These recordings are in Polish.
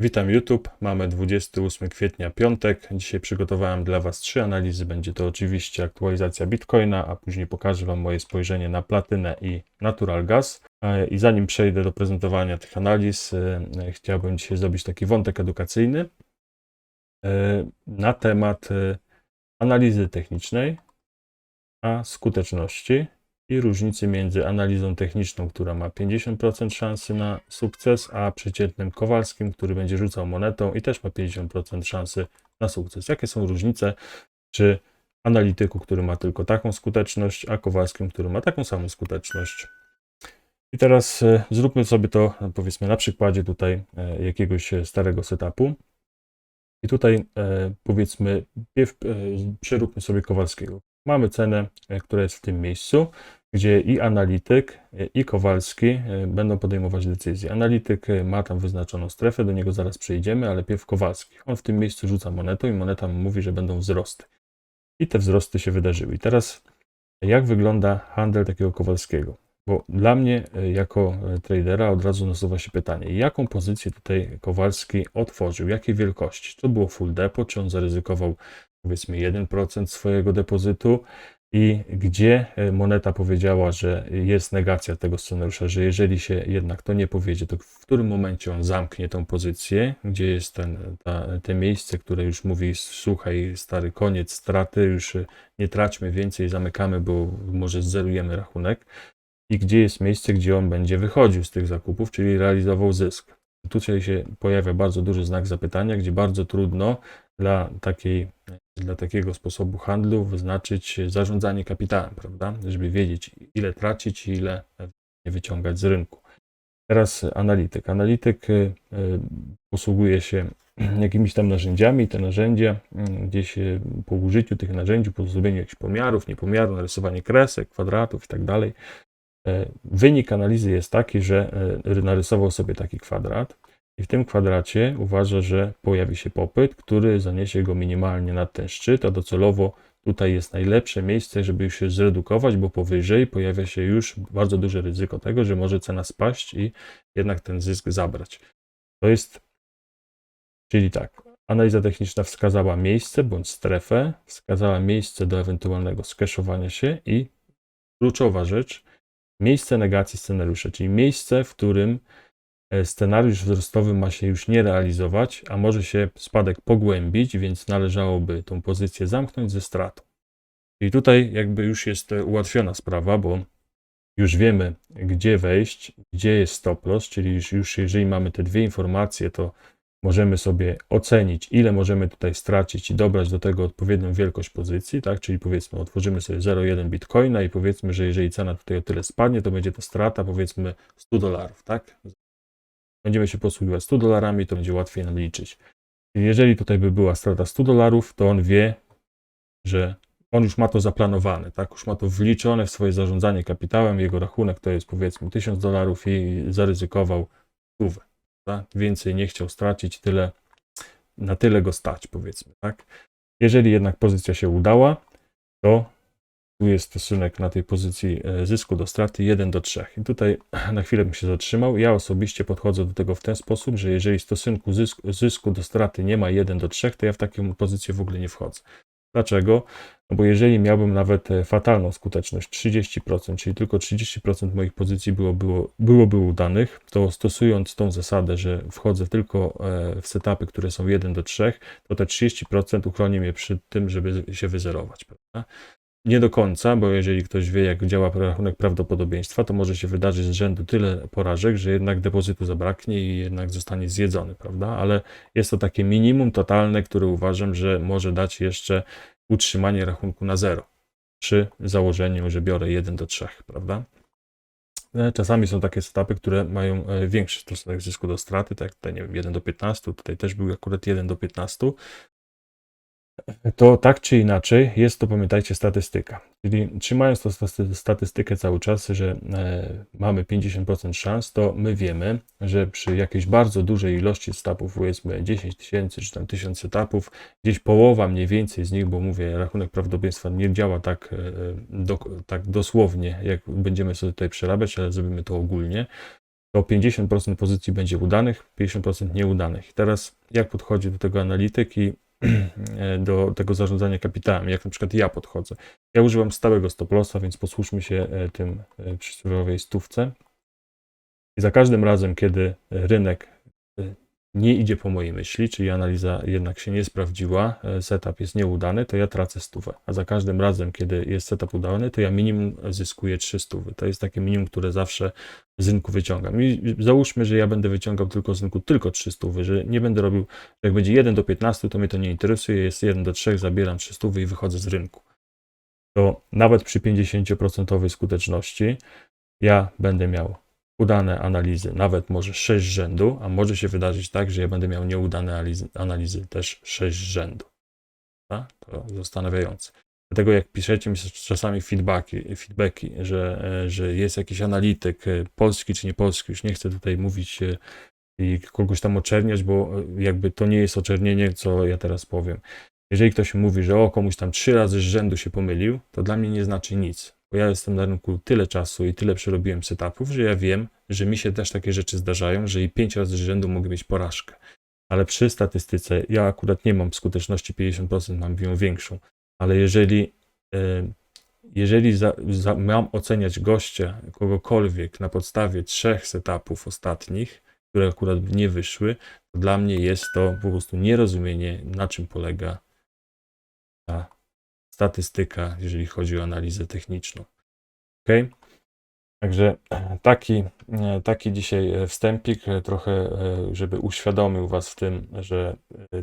Witam YouTube. Mamy 28 kwietnia, piątek. Dzisiaj przygotowałem dla Was trzy analizy. Będzie to oczywiście aktualizacja Bitcoina, a później pokażę Wam moje spojrzenie na platynę i natural gas. E, I zanim przejdę do prezentowania tych analiz, e, chciałbym dzisiaj zrobić taki wątek edukacyjny e, na temat e, analizy technicznej, a skuteczności i różnicy między analizą techniczną, która ma 50% szansy na sukces, a przeciętnym Kowalskim, który będzie rzucał monetą i też ma 50% szansy na sukces. Jakie są różnice przy analityku, który ma tylko taką skuteczność, a Kowalskim, który ma taką samą skuteczność? I teraz e, zróbmy sobie to, e, powiedzmy, na przykładzie tutaj e, jakiegoś starego setupu. I tutaj powiedzmy, przeróbmy sobie Kowalskiego. Mamy cenę, która jest w tym miejscu, gdzie i analityk, i Kowalski e, będą podejmować decyzje. Analityk e, ma tam wyznaczoną strefę, do niego zaraz przejdziemy, ale pierw Kowalski. On w tym miejscu rzuca monetą i moneta mu mówi, że będą wzrosty. I te wzrosty się wydarzyły. I teraz jak wygląda handel takiego Kowalskiego? Bo dla mnie, e, jako tradera, od razu nasuwa się pytanie, jaką pozycję tutaj Kowalski otworzył, jakiej wielkości? Czy to było full depot, czy on zaryzykował powiedzmy 1% swojego depozytu i gdzie e, moneta powiedziała, że jest negacja tego scenariusza, że jeżeli się jednak to nie powiedzie, to w którym momencie on zamknie tą pozycję, gdzie jest ten, ta, te miejsce, które już mówi, słuchaj, stary, koniec straty, już nie traćmy więcej, zamykamy, bo może zerujemy rachunek i gdzie jest miejsce, gdzie on będzie wychodził z tych zakupów, czyli realizował zysk. Tutaj się pojawia bardzo duży znak zapytania, gdzie bardzo trudno dla, takiej, dla takiego sposobu handlu wyznaczyć zarządzanie kapitałem, prawda? Żeby wiedzieć, ile tracić i ile wyciągać z rynku. Teraz analityk. Analityk y, y, posługuje się jakimiś tam narzędziami. Te narzędzia y, gdzieś y, po użyciu tych narzędzi, po zrobieniu jakichś pomiarów, niepomiaru, narysowanie kresek, kwadratów i tak dalej, E, Wynik analizy jest taki, że e, narysował sobie taki kwadrat i w tym kwadracie uważa, że pojawi się popyt, który zaniesie go minimalnie nad ten szczyt, a docelowo tutaj jest najlepsze miejsce, żeby się zredukować, bo powyżej pojawia się już bardzo duże ryzyko tego, że może cena spaść i jednak ten zysk zabrać. To jest, czyli tak, analiza techniczna wskazała miejsce bądź strefę, wskazała miejsce do ewentualnego skeszowania się i kluczowa rzecz, miejsce negacji scenariusza, czyli miejsce, w którym scenariusz wzrostowy ma się już nie realizować, a może się spadek pogłębić, więc należałoby tą pozycję zamknąć ze stratą. I tutaj jakby już jest e, ułatwiona sprawa, bo już wiemy, gdzie wejść, gdzie jest stop loss, czyli już, już jeżeli mamy te dwie informacje, to możemy sobie ocenić, ile możemy tutaj stracić i dobrać do tego odpowiednią wielkość pozycji, tak? Czyli powiedzmy, otworzymy sobie 0,1 bitcoina i powiedzmy, że jeżeli cena tutaj o tyle spadnie, to będzie to strata powiedzmy 100 dolarów, tak? Będziemy się posługiwać 100 dolarami, to będzie łatwiej nam liczyć. Jeżeli tutaj by była strata 100 dolarów, to on wie, że on już ma to zaplanowane, tak? Już ma to wliczone w swoje zarządzanie kapitałem, jego rachunek to jest powiedzmy 1000 dolarów i zaryzykował stówę tak? Więcej nie chciał stracić, tyle, na tyle go stać, powiedzmy, tak? Jeżeli jednak pozycja się udała, to tu jest stosunek na tej pozycji e, zysku do straty 1 do 3. I tutaj na chwilę bym się zatrzymał. Ja osobiście podchodzę do tego w ten sposób, że jeżeli stosunku zysku, zysku do straty nie ma 1 do 3, to ja w taką pozycję w ogóle nie wchodzę. Dlaczego? No bo jeżeli miałbym nawet e, fatalną skuteczność 30%, czyli tylko 30% moich pozycji było, było, byłoby udanych, to stosując tą zasadę, że wchodzę tylko e, w setupy, które są 1 do 3, to te 30% uchroni mnie przed tym, żeby się wyzerować. Prawda? Nie do końca, bo jeżeli ktoś wie, jak działa rachunek prawdopodobieństwa, to może się wydarzyć z rzędu tyle porażek, że jednak depozytu zabraknie i jednak zostanie zjedzony, prawda? Ale jest to takie minimum totalne, które uważam, że może dać jeszcze utrzymanie rachunku na zero przy założeniu, że biorę 1 do 3, prawda? E, Czasami są takie setupy, które mają e, większy stosunek zysku do straty, tak tutaj, nie wiem, 1 do 15, tutaj też był akurat 1 do 15, to tak czy inaczej jest to, pamiętajcie, statystyka. Czyli trzymając tą staty- statystykę cały czas, że e, mamy 50% szans, to my wiemy, że przy jakiejś bardzo dużej ilości etapów, powiedzmy 10 tysięcy czy tam 1000 etapów, gdzieś połowa mniej więcej z nich, bo mówię, rachunek prawdopodobieństwa nie działa tak, e, do, tak dosłownie, jak będziemy sobie tutaj przerabiać, ale zrobimy to ogólnie, to 50% pozycji będzie udanych, 50% nieudanych. Teraz jak podchodzi do tego analityk i do tego zarządzania kapitałem, jak na przykład ja podchodzę. Ja używam stałego stop lossa, więc posłuchajmy się e, tym e, przysłowiowej stówce. I za każdym razem, kiedy rynek e, nie idzie po mojej myśli, czyli analiza jednak się nie sprawdziła, e, setup jest nieudany, to ja tracę stówę. A za każdym razem, kiedy jest setup udany, to ja minimum zyskuję 3 stówy. To jest takie minimum, które zawsze z rynku wyciągam. I załóżmy, że ja będę wyciągał tylko z rynku tylko 3 stówy, że nie będę robił, jak będzie 1 do 15, to mnie to nie interesuje, jest 1 do 3, zabieram 3 stówy i wychodzę z rynku. To nawet przy 50% skuteczności ja będę miał udane analizy, nawet może 6 rzędu, a może się wydarzyć tak, że ja będę miał nieudane analizy, też 6 rzędu. Tak? To zastanawiające. Dlatego jak piszecie mi czasami feedbacki, feedbacki że, e, że jest jakiś analityk, e, polski czy nie polski, już nie chcę tutaj mówić e, i kogoś tam oczerniać, bo jakby to nie jest oczernienie, co ja teraz powiem. Jeżeli ktoś mówi, że o, komuś tam trzy razy z rzędu się pomylił, to dla mnie nie znaczy nic. Bo ja jestem na rynku tyle czasu i tyle przerobiłem setupów, że ja wiem, że mi się też takie rzeczy zdarzają, że i pięć razy z rzędu mogę mieć porażkę. Ale przy statystyce ja akurat nie mam skuteczności 50%, mam ją większą. Ale jeżeli, e, jeżeli za, za, mam oceniać gościa, kogokolwiek na podstawie trzech setupów ostatnich, które akurat nie wyszły, to dla mnie jest to po prostu nierozumienie, na czym polega statystyka, jeżeli chodzi o analizę techniczną. Ok? Także e, taki, e, taki dzisiaj e, wstępik, trochę, żeby uświadomił Was w tym, że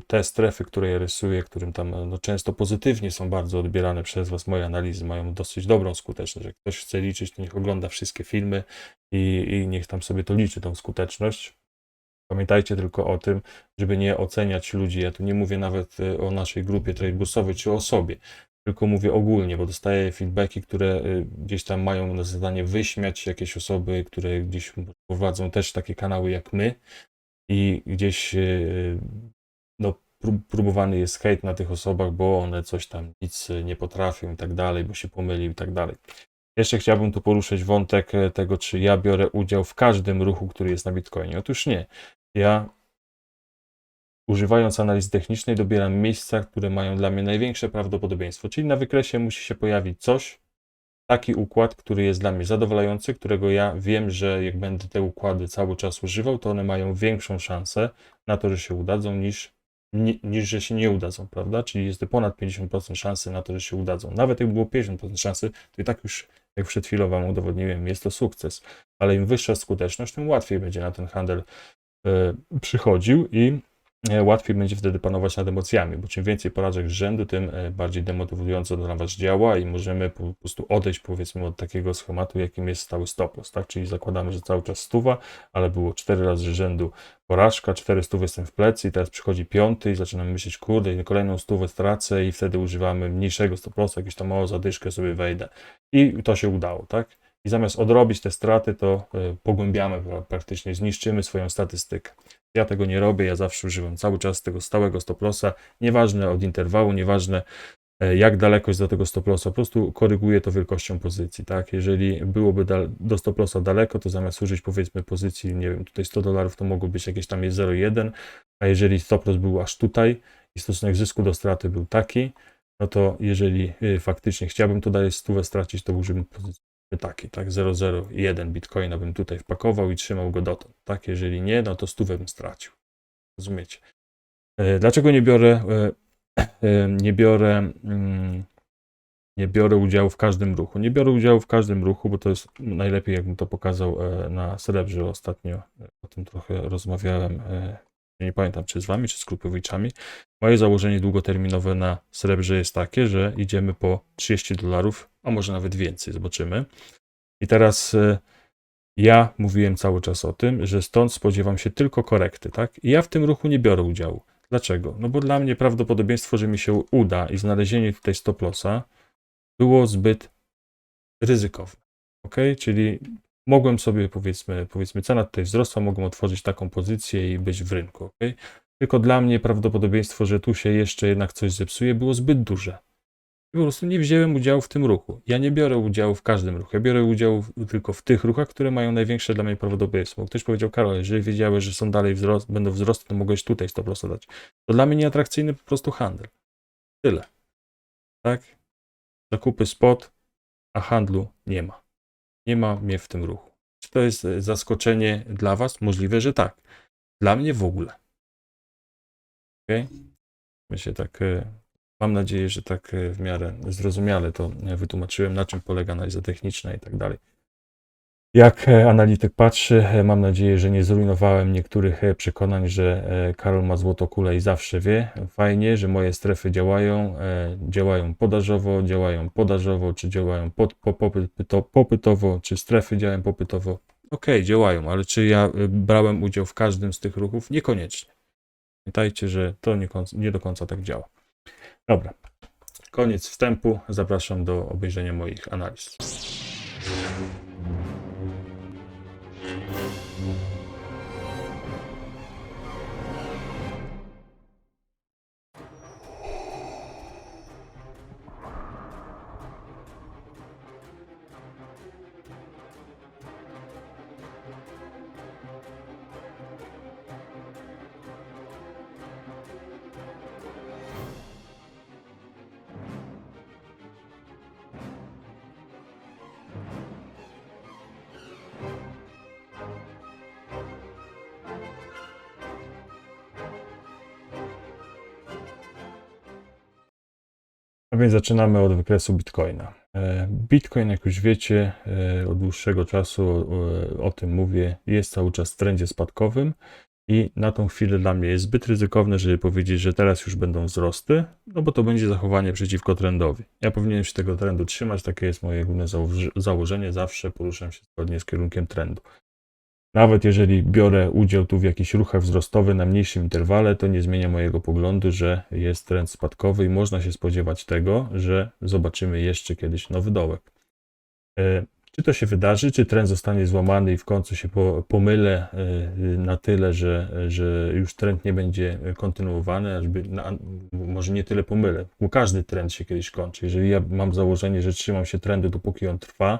te strefy, które ja rysuję, którym tam no, często pozytywnie są bardzo odbierane przez Was, moje analizy mają dosyć dobrą skuteczność. Jak ktoś chce liczyć, to niech ogląda wszystkie filmy i, i niech tam sobie to liczy, tą skuteczność. Pamiętajcie tylko o tym, żeby nie oceniać ludzi. Ja tu nie mówię nawet o naszej grupie tradebusowej czy o sobie tylko mówię ogólnie, bo dostaję feedbacki, które y, gdzieś tam mają na zadanie wyśmiać jakieś osoby, które gdzieś prowadzą też takie kanały jak my i gdzieś y, no, próbowany jest hejt na tych osobach, bo one coś tam nic nie potrafią i tak dalej, bo się pomylił i tak dalej. Jeszcze chciałbym tu poruszyć wątek tego, czy ja biorę udział w każdym ruchu, który jest na Bitcoinie. Otóż nie. Ja Używając analizy technicznej dobieram miejsca, które mają dla mnie największe prawdopodobieństwo, czyli na wykresie musi się pojawić coś, taki układ, który jest dla mnie zadowalający, którego ja wiem, że jak będę te układy cały czas używał, to one mają większą szansę na to, że się udadzą, niż, niż że się nie udadzą, prawda? Czyli jest ponad 50% szansy na to, że się udadzą. Nawet jakby było 50% szansy, to i tak już, jak przed chwilą Wam udowodniłem, jest to sukces. Ale im wyższa skuteczność, tym łatwiej będzie na ten handel y, przychodził i łatwiej będzie wtedy panować nad emocjami, bo czym więcej porażek z rzędu, tym e, bardziej demotywująco dla Was działa i możemy po prostu odejść powiedzmy od takiego schematu, jakim jest stały stop loss, tak? Czyli zakładamy, że cały czas stuwa, ale było 4 razy z rzędu porażka, 4 stówy jestem w plecy i teraz przychodzi piąty i zaczynamy myśleć, kurde, kolejną stówę stracę i wtedy używamy mniejszego stop lossa, jakieś tam o zadyszkę sobie wejdę. I to się udało, tak? I zamiast odrobić te straty, to e, pogłębiamy praktycznie, zniszczymy swoją statystykę. Ja tego nie robię, ja zawsze używam cały czas tego stałego stop lossa, nieważne od interwału, nieważne e, jak daleko jest do tego stop lossa, po prostu koryguję to wielkością pozycji, tak? Jeżeli byłoby do stop lossa daleko, to zamiast użyć powiedzmy pozycji, nie wiem, tutaj 100 dolarów, to mogło być jakieś tam jest 0,1, a jeżeli stop loss był aż tutaj i stosunek zysku do straty był taki, no to jeżeli y, faktycznie chciałbym to dalej stówę stracić, to używam pozycji taki, tak, 001 bitcoina bym tutaj wpakował i trzymał go dotąd, tak, jeżeli nie, no to stówę bym stracił, rozumiecie. E, dlaczego nie biorę, e, e, nie biorę, mm, nie biorę udziału w każdym ruchu? Nie biorę udziału w każdym ruchu, bo to jest najlepiej, jakbym to pokazał na srebrze ostatnio, o tym trochę rozmawiałem, nie pamiętam czy z wami, czy z Krupowiczami. Moje założenie długoterminowe na srebrze jest takie, że idziemy po 30 dolarów a może nawet więcej, zobaczymy. I teraz e, ja mówiłem cały czas o tym, że stąd spodziewam się tylko korekty, tak? I ja w tym ruchu nie biorę udziału. Dlaczego? No bo dla mnie prawdopodobieństwo, że mi się uda i znalezienie tutaj stop lossa było zbyt ryzykowne. Ok? Czyli mogłem sobie, powiedzmy, powiedzmy, cena tutaj wzrosła, mogłem otworzyć taką pozycję i być w rynku. Ok? Tylko dla mnie prawdopodobieństwo, że tu się jeszcze jednak coś zepsuje, było zbyt duże. Po prostu nie wziąłem udziału w tym ruchu. Ja nie biorę udziału w każdym ruchu. Ja biorę udział tylko w tych ruchach, które mają największe dla mnie prawdopodobieństwo. Ktoś powiedział, Karol, jeżeli wiedziałeś, że są dalej wzrost, będą wzrosty, to mogłeś tutaj stop loss dać. To dla mnie nieatrakcyjny po prostu handel. Tyle. Tak? Zakupy spot, a handlu nie ma. Nie ma mnie w tym ruchu. Czy to jest e, zaskoczenie dla Was? Możliwe, że tak. Dla mnie w ogóle. Ok? Myślę tak, e, mam nadzieję, że tak e, w miarę zrozumiale to e, wytłumaczyłem, na czym polega analiza techniczna i tak dalej. Jak e, analityk patrzy, mam nadzieję, że nie zrujnowałem niektórych przekonań, że Karol ma złoto kule i zawsze wie. Fajnie, że moje strefy działają, działają podażowo, działają podażowo, czy działają pod, po, popyto, popytowo, czy strefy działają popytowo. Okej, działają, ale czy ja brałem udział w każdym z tych ruchów? Niekoniecznie. Pamiętajcie, że to nie, nie do końca tak działa. Dobra, koniec wstępu. Zapraszam do obejrzenia moich analiz. A więc zaczynamy od wykresu Bitcoina. E, Bitcoin, jak już wiecie, e, od dłuższego czasu e, o tym mówię, jest cały czas w trendzie spadkowym i na tą chwilę dla mnie jest zbyt ryzykowne, żeby powiedzieć, że teraz już będą wzrosty, no bo to będzie zachowanie przeciwko trendowi. Ja powinienem się tego trendu trzymać, takie jest moje główne założ- założenie, zawsze poruszam się zgodnie z kierunkiem trendu. Nawet jeżeli biorę udział tu w jakichś ruchach wzrostowych na mniejszym interwale, to nie zmienia mojego poglądu, że jest trend spadkowy i można się spodziewać tego, że zobaczymy jeszcze kiedyś nowy dołek. E, Czy to się wydarzy, czy trend zostanie złamany i w końcu się po, pomylę e, na tyle, że, że już trend nie będzie kontynuowany, ażby, na, może nie tyle pomylę, bo każdy trend się kiedyś kończy. Jeżeli ja mam założenie, że trzymam się trendu, dopóki on trwa,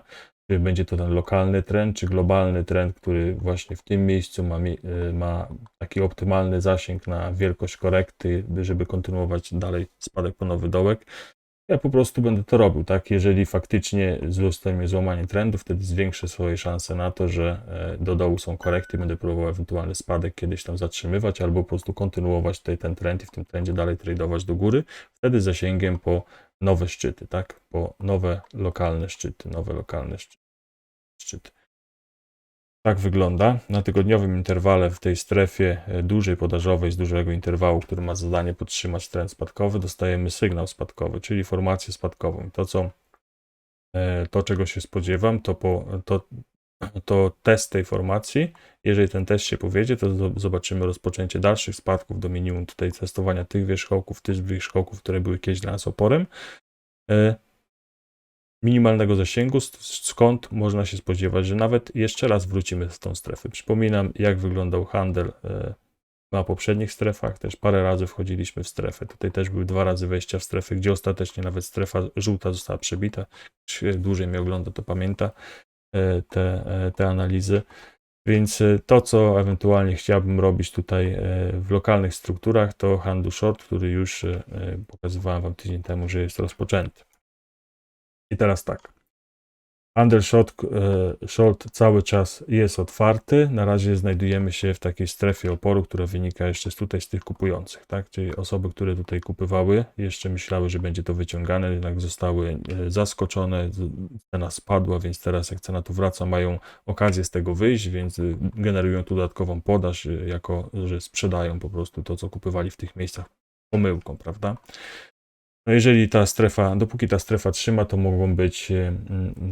czy będzie to ten lokalny trend, czy globalny trend, który właśnie w tym miejscu ma, y, ma taki optymalny zasięg na wielkość korekty, by- żeby kontynuować dalej spadek po nowy dołek. Ja po prostu będę to robił, tak? Jeżeli faktycznie zostanie złamanie trendu, wtedy zwiększę swoje szanse na to, że e, do dołu są korekty, będę próbował ewentualny spadek kiedyś tam zatrzymywać, albo po prostu kontynuować tutaj ten trend i w tym trendzie dalej tradować do góry, wtedy zasięgiem po nowe szczyty, tak? Po nowe lokalne szczyty, nowe lokalne szczyty. Tak wygląda. Na tygodniowym interwale w tej strefie e, dużej podażowej z dużego interwału, który ma zadanie podtrzymać trend spadkowy, dostajemy sygnał spadkowy, czyli formację spadkową. To, co, e, to czego się spodziewam, to, po, to, to test tej formacji. Jeżeli ten test się powiedzie, to zo- zobaczymy rozpoczęcie dalszych spadków do minimum tutaj testowania tych wierzchołków, tych wierzchołków, które były kiedyś dla nas oporem. E, minimalnego zasięgu, skąd można się spodziewać, że nawet jeszcze raz wrócimy w tą strefę. Przypominam, jak wyglądał handel e, na poprzednich strefach. Też parę razy wchodziliśmy w strefę. Tutaj też były dwa razy wejścia w strefę, gdzie ostatecznie nawet strefa żółta została przebita. Dłużej mnie ogląda, to pamięta te, e, te analizy. Więc e, to, co ewentualnie chciałbym robić tutaj e, w lokalnych strukturach, to handlu short, który już e, e, pokazywałem Wam tydzień temu, że jest rozpoczęty. I teraz tak. Undershot e, short cały czas jest otwarty. Na razie znajdujemy się w takiej strefie oporu, która wynika jeszcze z tutaj z tych kupujących, tak? Czyli osoby, które tutaj kupywały, jeszcze myślały, że będzie to wyciągane, jednak zostały e, zaskoczone, cena spadła, więc teraz jak cena tu wraca, mają okazję z tego wyjść, więc e, generują tu dodatkową podaż, jako że sprzedają po prostu to, co kupywali w tych miejscach pomyłką, prawda? No jeżeli ta strefa, dopóki ta strefa trzyma, to mogą być, e,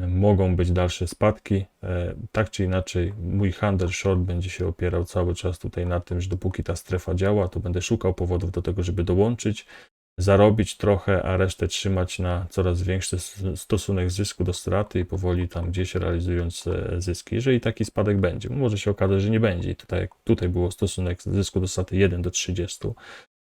mogą być dalsze spadki. E, Tak czy inaczej, mój handel short będzie się opierał cały czas tutaj na tym, że dopóki ta strefa działa, to będę szukał powodów do tego, żeby dołączyć, zarobić trochę, a resztę trzymać na coraz większy stosunek zysku do straty i powoli tam gdzieś realizując e, zyski. Jeżeli taki spadek będzie, może się okazać, że nie będzie. I tutaj, tutaj było stosunek zysku do straty 1 do 30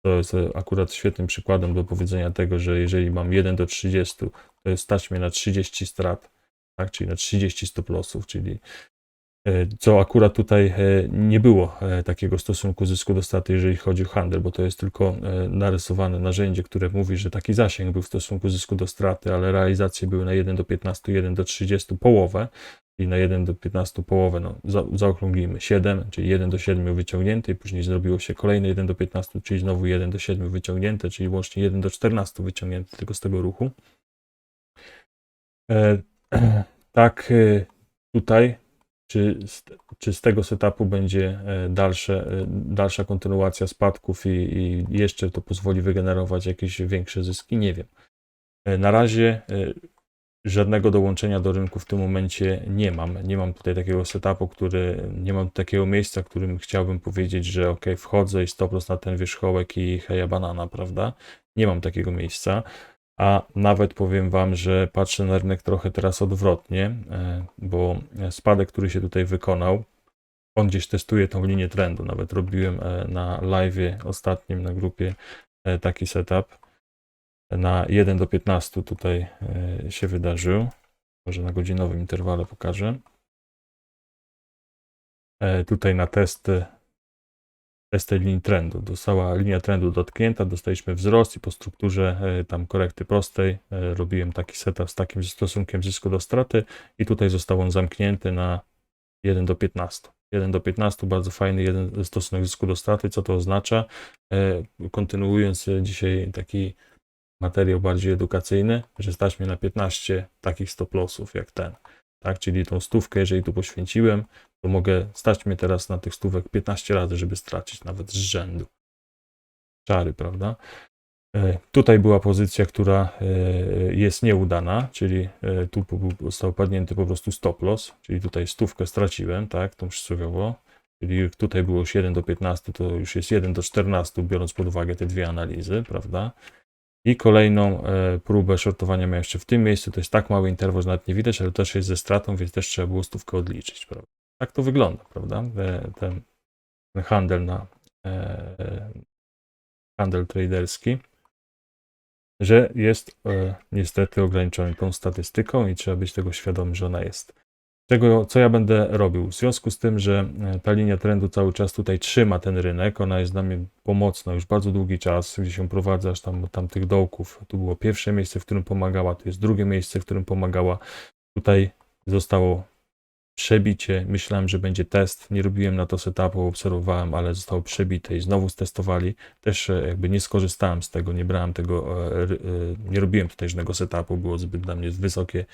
To jest akurat świetnym przykładem do powiedzenia tego, że jeżeli mam 1 do 30, to stać mnie na 30 strat, tak? czyli na 30 stop lossów, czyli e, co akurat tutaj e, nie było e, takiego stosunku zysku do straty, jeżeli chodzi o handel, bo to jest tylko narysowane narzędzie, które mówi, że taki zasięg był w stosunku zysku do straty, ale realizacje były na 1 do 15, 1 do 30 połowę i na 1 do 15 połowę, no za, zaokrąglimy 7, czyli 1 do 7 wyciągnięte i później zrobiło się kolejne 1 do 15, czyli znowu 1 do 7 wyciągnięte, czyli łącznie 1 do 14 wyciągnięte tylko z tego ruchu. E, tak e, tutaj, czy, czy z tego setupu będzie e, dalsze, e, dalsza kontynuacja spadków i, i jeszcze to pozwoli wygenerować jakieś większe zyski? Nie wiem. Na razie żadnego dołączenia do rynku w tym momencie nie mam. Nie mam tutaj takiego setupu, który, nie mam takiego miejsca, którym chciałbym powiedzieć, że ok, wchodzę i stop na ten wierzchołek i heja banana, prawda? Nie mam takiego miejsca. A nawet powiem Wam, że patrzę na rynek trochę teraz odwrotnie, e, bo spadek, który się tutaj wykonał, on gdzieś testuje tą linię trendu. Nawet robiłem e, na live ostatnim na grupie e, taki setup. Na 1 do 15 tutaj e, się wydarzył. Może na godzinowym interwale pokażę. E, Tutaj na test, test tej linii trendu. Została linia trendu dotknięta, dostaliśmy wzrost i po strukturze e, tam korekty prostej robiłem taki setup z takim stosunkiem zysku do straty i tutaj został on zamknięty na 1 do 15. 1 do 15, bardzo fajny jeden stosunek zysku do straty. Co to oznacza? Kontynuując dzisiaj taki materiał bardziej edukacyjny, że stać mnie na 15 takich stop lossów jak ten. Tak, czyli tą stówkę, jeżeli tu poświęciłem, to mogę stać mnie teraz na tych stówek 15 razy, żeby stracić nawet z rzędu. Czary, prawda? E, Tutaj była pozycja, która e, jest nieudana, czyli e, tu został padnięty po prostu stop loss, czyli tutaj stówkę straciłem, tak, tą przysłowiowo. Czyli tutaj było już 1 do 15, to już jest 1 do 14, biorąc pod uwagę te dwie analizy, prawda? I kolejną e, próbę shortowania miałem jeszcze w tym miejscu. To jest tak mały interwał, że nawet nie widać, ale też jest ze stratą, więc też trzeba było stówkę odliczyć. Prawda? Tak to wygląda, prawda? E, Ten, ten handel na e, handel traderski, że jest e, niestety ograniczony tą statystyką i trzeba być tego świadomy, że ona jest. Czego, co ja będę robił? W związku z tym, że e, ta linia trendu cały czas tutaj trzyma ten rynek, ona jest dla mnie pomocna już bardzo długi czas, gdzie się prowadza aż tam, tych dołków. Tu było pierwsze miejsce, w którym pomagała, tu jest drugie miejsce, w którym pomagała. Tutaj zostało przebicie. Myślałem, że będzie test. Nie robiłem na to setupu, obserwowałem, ale zostało przebite i znowu stestowali. Też e, jakby nie skorzystałem z tego, nie brałem tego, e, nie robiłem tutaj żadnego setupu, było zbyt dla mnie wysokie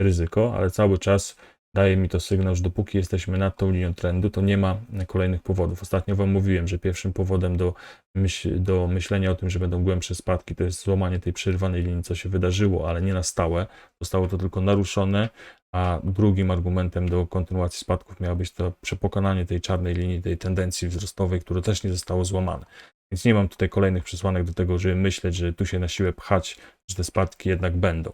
ryzyko, ale cały czas daje mi to sygnał, że dopóki jesteśmy nad tą linią trendu, to nie ma kolejnych powodów. Ostatnio Wam mówiłem, że pierwszym powodem do, myśl, do myślenia o tym, że będą głębsze spadki, to jest złamanie tej przerwanej linii, co się wydarzyło, ale nie na stałe. Zostało to tylko naruszone, a drugim argumentem do kontynuacji spadków miało być to przepokonanie tej czarnej linii, tej tendencji wzrostowej, które też nie zostało złamane. Więc nie mam tutaj kolejnych przesłanek do tego, żeby myśleć, że tu się na siłę pchać, że te spadki jednak będą.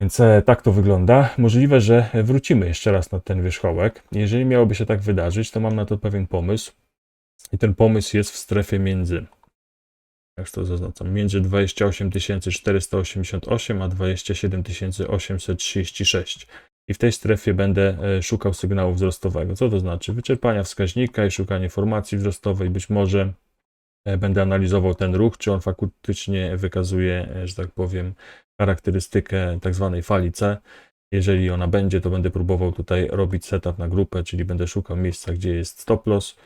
Więc e, tak to wygląda. Możliwe, że wrócimy jeszcze raz na ten wierzchołek. Jeżeli miałoby się tak wydarzyć, to mam na to pewien pomysł. I ten pomysł jest w strefie między, jak to zaznaczam, między 28 488 a 27 836. I w tej strefie będę e, szukał sygnału wzrostowego. Co to znaczy? Wyczerpania wskaźnika i szukanie formacji wzrostowej. Być może będę analizował ten ruch, czy on faktycznie wykazuje, e, że tak powiem, charakterystykę tak zwanej fali C. Jeżeli ona będzie, to będę próbował tutaj robić setup na grupę, czyli będę szukał miejsca, gdzie jest stop loss,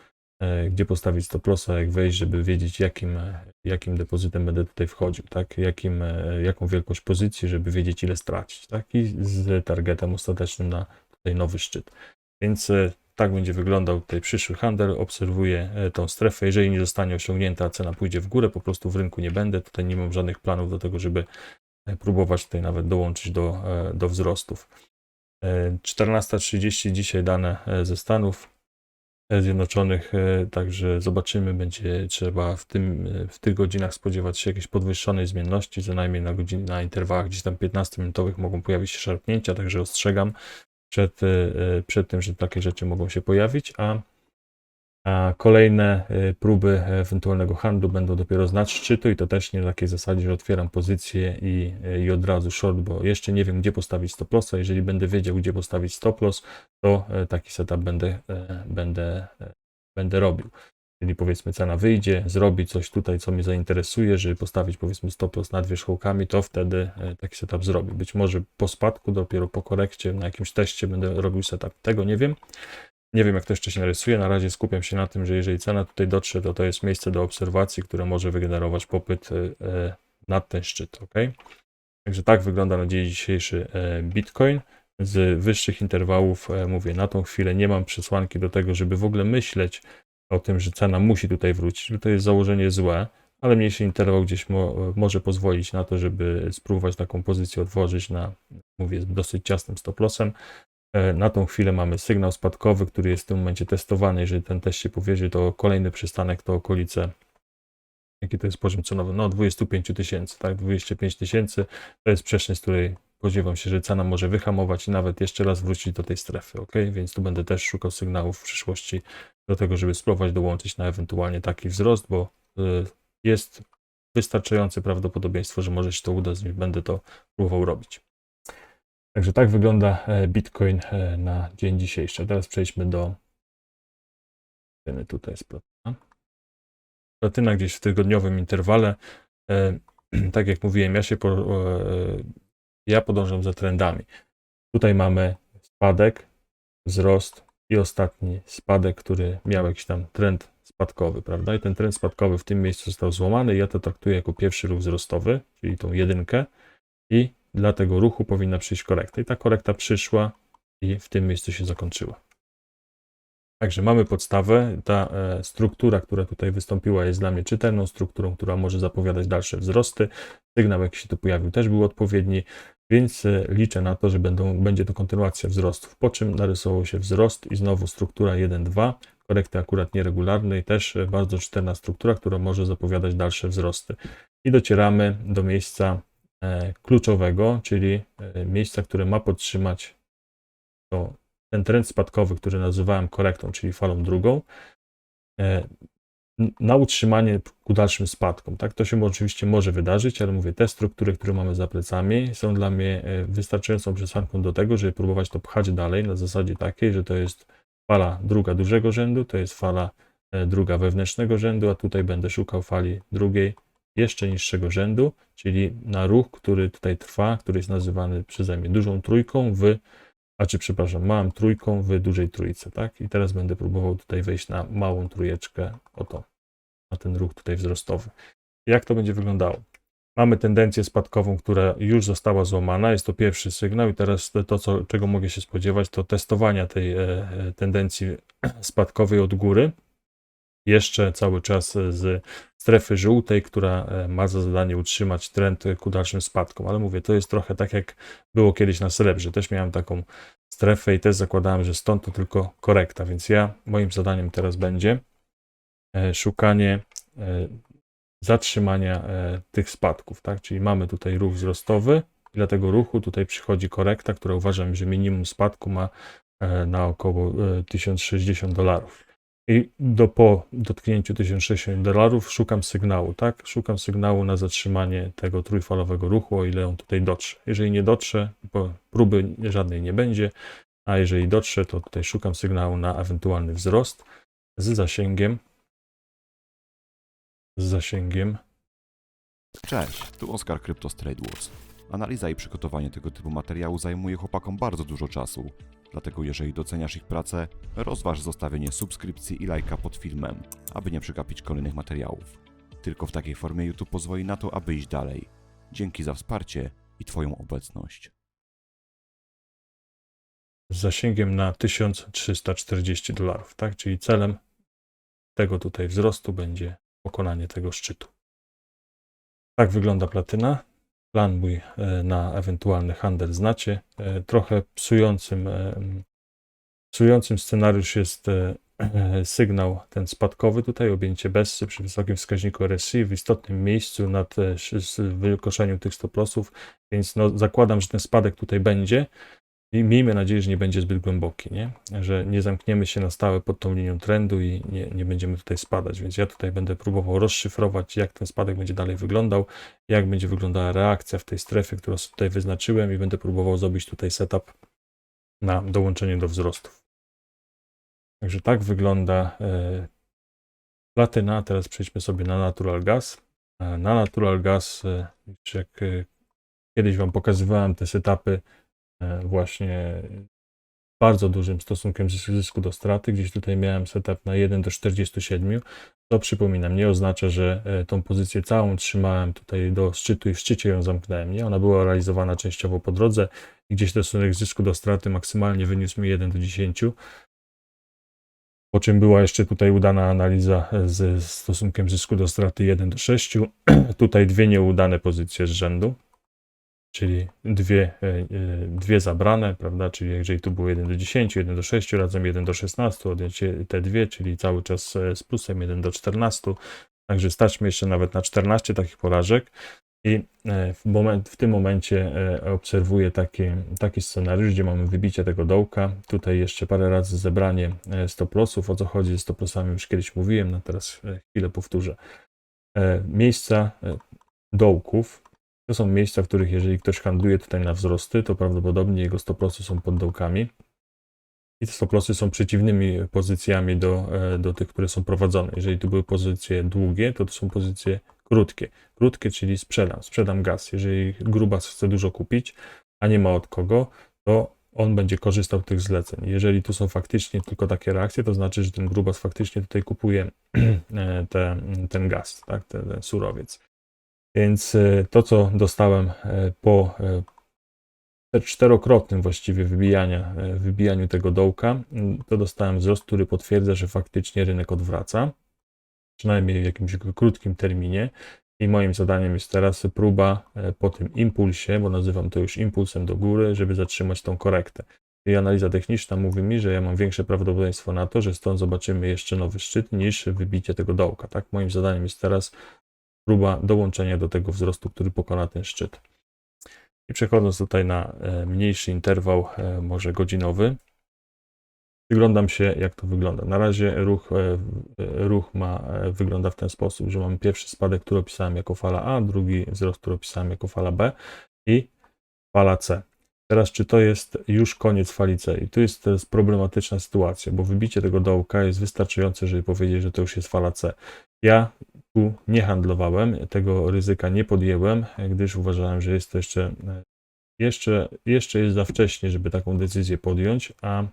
e, gdzie postawić stop lossa, jak wejść, żeby wiedzieć, jakim, e, jakim depozytem będę tutaj wchodził, tak? Jakim, e, jaką wielkość pozycji, żeby wiedzieć, ile stracić, tak? I z targetem ostatecznym na tutaj nowy szczyt. Więc e, tak będzie wyglądał tutaj przyszły handel. Obserwuję e, tą strefę. Jeżeli nie zostanie osiągnięta, cena pójdzie w górę, po prostu w rynku nie będę. Tutaj nie mam żadnych planów do tego, żeby e, próbować tutaj nawet dołączyć do, e, do wzrostów. E, 14.30 dzisiaj dane ze Stanów Zjednoczonych, także zobaczymy, będzie trzeba w, tym, w tych godzinach spodziewać się jakiejś podwyższonej zmienności, co najmniej na, godzin, na interwałach gdzieś tam 15-minutowych mogą pojawić się szarpnięcia, także ostrzegam przed, e, przed tym, że takie rzeczy mogą się pojawić, a A kolejne y, próby ewentualnego handlu będą dopiero znać szczytu i to też nie na takiej zasadzie, że otwieram pozycję i, i od razu short, bo jeszcze nie wiem, gdzie postawić stop lossa. Jeżeli będę wiedział, gdzie postawić stop loss, to taki setup będę, będę, będę robił. Czyli powiedzmy cena wyjdzie, zrobi coś tutaj, co mnie zainteresuje, żeby postawić powiedzmy stop loss nad wierzchołkami, to wtedy e, taki setup zrobi. Być może po spadku, dopiero po korekcie, na jakimś teście będę robił setup. Tego nie wiem. Nie wiem, jak to jeszcze się narysuje. Na razie skupiam się na tym, że jeżeli cena tutaj dotrze, to to jest miejsce do obserwacji, które może wygenerować popyt e, e, nad ten szczyt. ok? Także tak wygląda na dzień dzisiejszy Bitcoin. Z wyższych interwałów, mówię, na tą chwilę nie mam przesłanki do tego, żeby w ogóle myśleć o tym, że cena musi tutaj wrócić, bo to jest założenie złe, ale mniejszy interwał gdzieś mo, może pozwolić na to, żeby spróbować taką pozycję otworzyć na, mówię, dosyć ciasnym stop lossem. E, Na tą chwilę mamy sygnał spadkowy, który jest w tym momencie testowany. Jeżeli ten test się powierzy, to kolejny przystanek to okolice, jaki to jest poziom cenowy? No 25 tysięcy, tak? 25 tysięcy to jest przestrzeń, z której spodziewam się, że cena może wyhamować i nawet jeszcze raz wrócić do tej strefy, ok? Więc tu będę też szukał sygnałów w przyszłości do tego, żeby spróbować dołączyć na ewentualnie taki wzrost, bo y, jest wystarczające prawdopodobieństwo, że może się to udać, więc będę to próbował robić. Także tak wygląda e, Bitcoin e, na dzień dzisiejszy. Teraz przejdźmy do ceny. Tutaj jest platyna. Platyna gdzieś w tygodniowym interwale. E, Tak jak mówiłem, ja się po, ja podążam za trendami. Tutaj mamy spadek, wzrost i ostatni spadek, który miał jakiś tam trend spadkowy, prawda? I ten trend spadkowy w tym miejscu został złamany. Ja to traktuję jako pierwszy ruch wzrostowy, czyli tą jedynkę i dla tego ruchu powinna przyjść korekta. I ta korekta przyszła i w tym miejscu się zakończyła. Także mamy podstawę. Ta e, struktura, która tutaj wystąpiła, jest dla mnie czytelną strukturą, która może zapowiadać dalsze wzrosty. Sygnał, jaki się tu pojawił, też był odpowiedni, więc e, liczę na to, że będą, będzie to kontynuacja wzrostów. Po czym narysował się wzrost i znowu struktura 1-2, korekty akurat nieregularnej, też e, bardzo czytelna struktura, która może zapowiadać dalsze wzrosty. I docieramy do miejsca e, kluczowego, czyli miejsca, które ma podtrzymać to, ten trend spadkowy, który nazywałem korektą, czyli falą drugą, na utrzymanie ku dalszym spadkom. Tak, to się oczywiście może wydarzyć, ale mówię, te struktury, które mamy za plecami, są dla mnie e, wystarczającą przesłanką do tego, żeby próbować to pchać dalej na zasadzie takiej, że to jest fala druga dużego rzędu, to jest fala e, druga wewnętrznego rzędu, a tutaj będę szukał fali drugiej jeszcze niższego rzędu, czyli na ruch, który tutaj trwa, który jest nazywany przeze mnie dużą trójką w, a czy przepraszam, małą trójką w dużej trójce, tak? I teraz będę próbował tutaj wejść na małą trójeczkę, oto, na ten ruch tutaj wzrostowy. Jak to będzie wyglądało? Mamy tendencję spadkową, która już została złamana. Jest to pierwszy sygnał, i teraz to, to co, czego mogę się spodziewać, to testowania tej e, e, tendencji spadkowej od góry. Jeszcze cały czas z strefy żółtej, która e, ma za zadanie utrzymać trend ku dalszym spadkom. Ale mówię, to jest trochę tak jak było kiedyś na srebrze. Też miałem taką strefę i też zakładałem, że stąd to tylko korekta. Więc ja, moim zadaniem teraz będzie e, szukanie e, zatrzymania e, tych spadków, tak? Czyli mamy tutaj ruch wzrostowy i dla tego ruchu tutaj przychodzi korekta, która uważam, że minimum spadku ma e, na około e, 1060 dolarów. I do, po dotknięciu 1060 dolarów szukam sygnału, tak? Szukam sygnału na zatrzymanie tego trójfalowego ruchu, o ile on tutaj dotrze. Jeżeli nie dotrze, bo próby żadnej nie będzie, a jeżeli dotrze, to tutaj szukam sygnału na ewentualny wzrost z zasięgiem z zasięgiem Cześć, tu Oskar Crypto z Trade Wars. Analiza i przygotowanie tego typu materiału zajmuje chłopakom bardzo dużo czasu. Dlatego jeżeli doceniasz ich pracę, rozważ zostawienie subskrypcji i lajka pod filmem, aby nie przegapić kolejnych materiałów. Tylko w takiej formie YouTube pozwoli na to, aby iść dalej. Dzięki za wsparcie i Twoją obecność. z zasięgiem na 1340 dolarów, tak? Czyli celem tego tutaj wzrostu będzie pokonanie tego szczytu. Tak wygląda platyna. Plan mój e, na ewentualny handel znacie. E, Trochę psującym, e, psującym scenariusz jest sygnał ten spadkowy tutaj, objęcie Bessy przy wysokim wskaźniku RSI w istotnym miejscu nad wykoszeniem tych stop lossów, więc no, zakładam, że ten spadek tutaj będzie. I miejmy nadzieję, że nie będzie zbyt głęboki, nie? że nie zamkniemy się na stałe pod tą linią trendu i nie, nie będziemy tutaj spadać. Więc ja tutaj będę próbował rozszyfrować, jak ten spadek będzie dalej wyglądał, jak będzie wyglądała reakcja w tej strefie, którą tutaj wyznaczyłem, i będę próbował zrobić tutaj setup na dołączenie do wzrostów. Także tak wygląda e, platyna. Teraz przejdźmy sobie na natural gas. E, Na natural gas, e, jak kiedyś Wam pokazywałem te setupy właśnie bardzo dużym stosunkiem zys- zysku do straty. Gdzieś tutaj miałem setup na 1 do 47. To przypominam, nie oznacza, że e, tą pozycję całą trzymałem tutaj do szczytu i w szczycie ją zamknąłem. Nie, ona była realizowana częściowo po drodze i gdzieś stosunek zysku do straty maksymalnie wyniósł mi 1 do 10. Po czym była jeszcze tutaj udana analiza e, z stosunkiem zysku do straty 1 do 6. tutaj dwie nieudane pozycje z rzędu czyli dwie, e, e, dwie zabrane, prawda, czyli jeżeli tu było 1 do 10, 1 do 6, razem 1 do 16, odjąć te dwie, czyli cały czas e, z plusem 1 do 14, także staćmy jeszcze nawet na 14 takich porażek. I w, moment, w tym momencie obserwuję taki, taki scenariusz, gdzie mamy wybicie tego dołka, tutaj jeszcze parę razy zebranie stop lossów, o co chodzi? Z stop lossami już kiedyś mówiłem, no teraz chwilę powtórzę. Miejsca dołków, to są miejsca, w których jeżeli ktoś handluje tutaj na wzrosty, to prawdopodobnie jego stoplosy są pod dołkami. I te stoplosy są przeciwnymi pozycjami do, e, do tych, które są prowadzone. Jeżeli tu były pozycje długie, to to są pozycje krótkie. Krótkie, czyli sprzedam, sprzedam gaz. Jeżeli grubas chce dużo kupić, a nie ma od kogo, to on będzie korzystał z tych zleceń. Jeżeli tu są faktycznie tylko takie reakcje, to znaczy, że ten grubas faktycznie tutaj kupuje e, te, ten gaz, tak, ten, ten surowiec. Więc e, to, co dostałem e, po e, czterokrotnym właściwie wybijania, wybijaniu tego dołka, to dostałem wzrost, który potwierdza, że faktycznie rynek odwraca, przynajmniej w jakimś krótkim terminie. I moim zadaniem jest teraz próba po tym impulsie, bo nazywam to już impulsem do góry, żeby zatrzymać tą korektę. I analiza techniczna mówi mi, że ja mam większe prawdopodobieństwo na to, że stąd zobaczymy jeszcze nowy szczyt niż wybicie tego dołka. Tak, moim zadaniem jest teraz próba dołączenia do tego wzrostu, który pokona ten szczyt. I przechodząc tutaj na e, mniejszy interwał, e, może godzinowy, przyglądam się, jak to wygląda. Na razie ruch, e, ruch ma, wygląda w ten sposób, że mamy pierwszy spadek, który opisałem jako fala A, drugi wzrost, który opisałem jako fala B i fala C. Teraz, czy to jest już koniec fali C? I tu jest teraz problematyczna sytuacja, bo wybicie tego dołka jest wystarczające, żeby powiedzieć, że to już jest fala C. Ja nie handlowałem, tego ryzyka nie podjęłem, gdyż uważałem, że jest to jeszcze, jeszcze, jeszcze jest za wcześnie, żeby taką decyzję podjąć, a,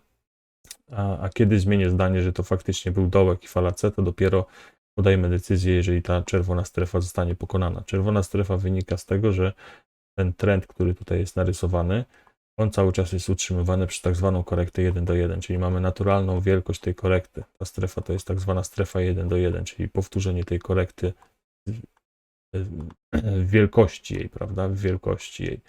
a, a kiedy zmienię zdanie, że to faktycznie był dołek i fala C, to dopiero podajemy decyzję, jeżeli ta czerwona strefa zostanie pokonana. Czerwona strefa wynika z tego, że ten trend, który tutaj jest narysowany, on cały czas jest utrzymywany przez tak zwaną korektę 1 do 1, czyli mamy naturalną wielkość tej korekty. Ta strefa to jest tak zwana strefa 1 do 1, czyli powtórzenie tej korekty w wielkości jej, prawda? W wielkości jej.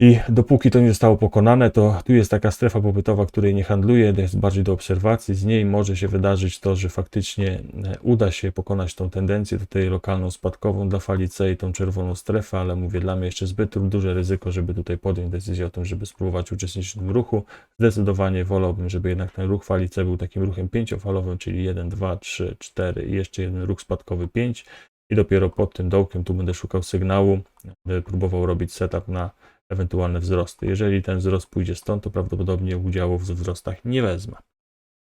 I dopóki to nie zostało pokonane, to tu jest taka strefa popytowa, której nie handluję, to jest bardziej do obserwacji. Z niej może się wydarzyć to, że faktycznie e, uda się pokonać tą tendencję tutaj lokalną spadkową dla fali C i tą czerwoną strefę, ale mówię, dla mnie jeszcze zbyt duże ryzyko, żeby tutaj podjąć decyzję o tym, żeby spróbować uczestniczyć w tym ruchu. Zdecydowanie wolałbym, żeby jednak ten ruch fali C był takim ruchem pięciofalowym, czyli 1, 2, 3, 4 i jeszcze jeden ruch spadkowy 5 i dopiero pod tym dołkiem tu będę szukał sygnału, będę próbował robić setup na ewentualne wzrosty. Jeżeli ten wzrost pójdzie stąd, to prawdopodobnie udziału w wzrostach nie wezmę.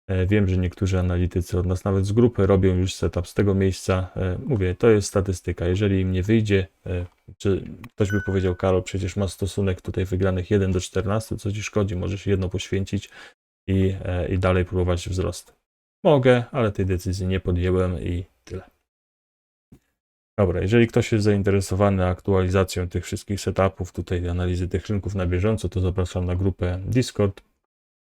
E, Wiem, że niektórzy analitycy od nas nawet z grupy robią już setup z tego miejsca. E, Mówię, to jest statystyka. Jeżeli im nie wyjdzie, e, czy ktoś by powiedział, Karol, przecież ma stosunek tutaj wygranych 1 do 14, co ci szkodzi, możesz jedno poświęcić i, i dalej próbować wzrost. Mogę, ale tej decyzji nie podjęłem i tyle. Dobra, jeżeli ktoś jest zainteresowany aktualizacją tych wszystkich setupów, tutaj analizy tych rynków na bieżąco, to zapraszam na grupę Discord.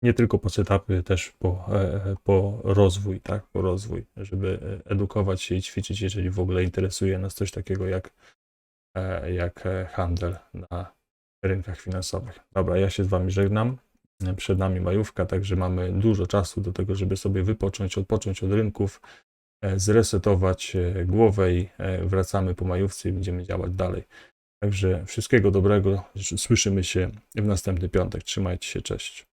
Nie tylko po setupy, też po, e, po rozwój, tak, po rozwój, żeby e, edukować się i ćwiczyć, jeżeli w ogóle interesuje nas coś takiego jak, e, jak e, handel na rynkach finansowych. Dobra, ja się z Wami żegnam. Przed nami majówka, także mamy dużo czasu do tego, żeby sobie wypocząć, odpocząć od rynków, e, zresetować e, głowę i e, wracamy po majówce i będziemy działać dalej. Także wszystkiego dobrego. Słyszymy się w następny piątek. Trzymajcie się, cześć.